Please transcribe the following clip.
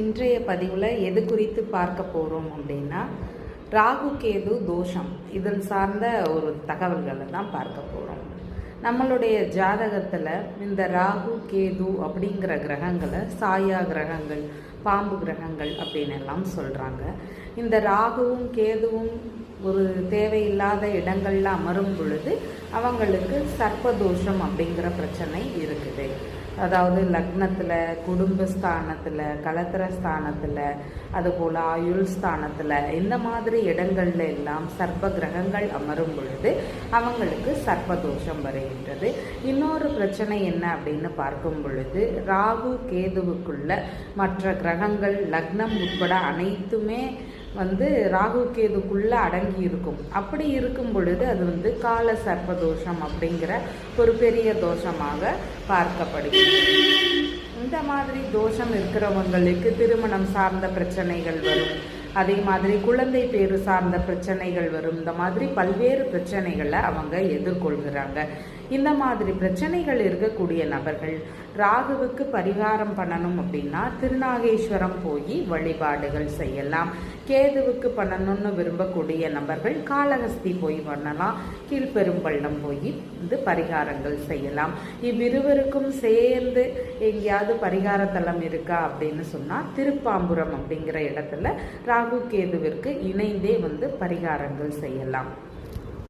இன்றைய பதிவில் எது குறித்து பார்க்க போகிறோம் அப்படின்னா ராகு கேது தோஷம் இதன் சார்ந்த ஒரு தகவல்களை தான் பார்க்க போகிறோம் நம்மளுடைய ஜாதகத்தில் இந்த ராகு கேது அப்படிங்கிற கிரகங்களை சாயா கிரகங்கள் பாம்பு கிரகங்கள் அப்படின்னு எல்லாம் சொல்கிறாங்க இந்த ராகுவும் கேதுவும் ஒரு தேவையில்லாத இடங்களில் அமரும் பொழுது அவங்களுக்கு சர்ப்பதோஷம் அப்படிங்கிற பிரச்சனை இருக்குது. அதாவது லக்னத்தில் குடும்பஸ்தானத்தில் கலத்திர ஸ்தானத்தில் அதுபோல் ஆயுள் ஸ்தானத்தில் இந்த மாதிரி இடங்கள்ல எல்லாம் சர்ப்ப கிரகங்கள் அமரும் பொழுது அவங்களுக்கு சர்ப்பதோஷம் வருகின்றது. இன்னொரு பிரச்சனை என்ன அப்படின்னு பார்க்கும் பொழுது ராகு கேதுவுக்குள்ள மற்ற கிரகங்கள் லக்னம் உட்பட அனைத்துமே வந்து ராகு கேதுக்குள்ள அடங்கி இருக்கும். அப்படி இருக்கும் பொழுது அது வந்து கால சர்ப்பதோஷம் அப்படிங்கிற ஒரு பெரிய தோஷமாக பார்க்கப்படுகிறது. இந்த மாதிரி தோஷம் இருக்கிறவங்களுக்கு திருமணம் சார்ந்த பிரச்சனைகள் வரும். அதே மாதிரி குழந்தை பேரு சார்ந்த பிரச்சனைகள் வரும். இந்த மாதிரி பல்வேறு பிரச்சனைகளை அவங்க எதிர்கொள்கிறாங்க. இந்த மாதிரி பிரச்சனைகள் இருக்கக்கூடிய நபர்கள் ராகுவுக்கு பரிகாரம் பண்ணணும் அப்படின்னா திருநாகேஸ்வரம் போய் வழிபாடுகள் செய்யலாம். கேதுவுக்கு பண்ணணும்னு விரும்பக்கூடிய நபர்கள் காளஹஸ்தி போய் பண்ணலாம். கீழ்பெரும்பள்ளம் போய் வந்து பரிகாரங்கள் செய்யலாம். இவ்விருவருக்கும் சேர்ந்து எங்கேயாவது பரிகார தலம் இருக்கா அப்படின்னு சொன்னால் திருப்பாம்புரம் அப்படிங்கிற இடத்துல ராகு கேதுவிற்கு இணைந்தே வந்து பரிகாரங்கள் செய்யலாம்.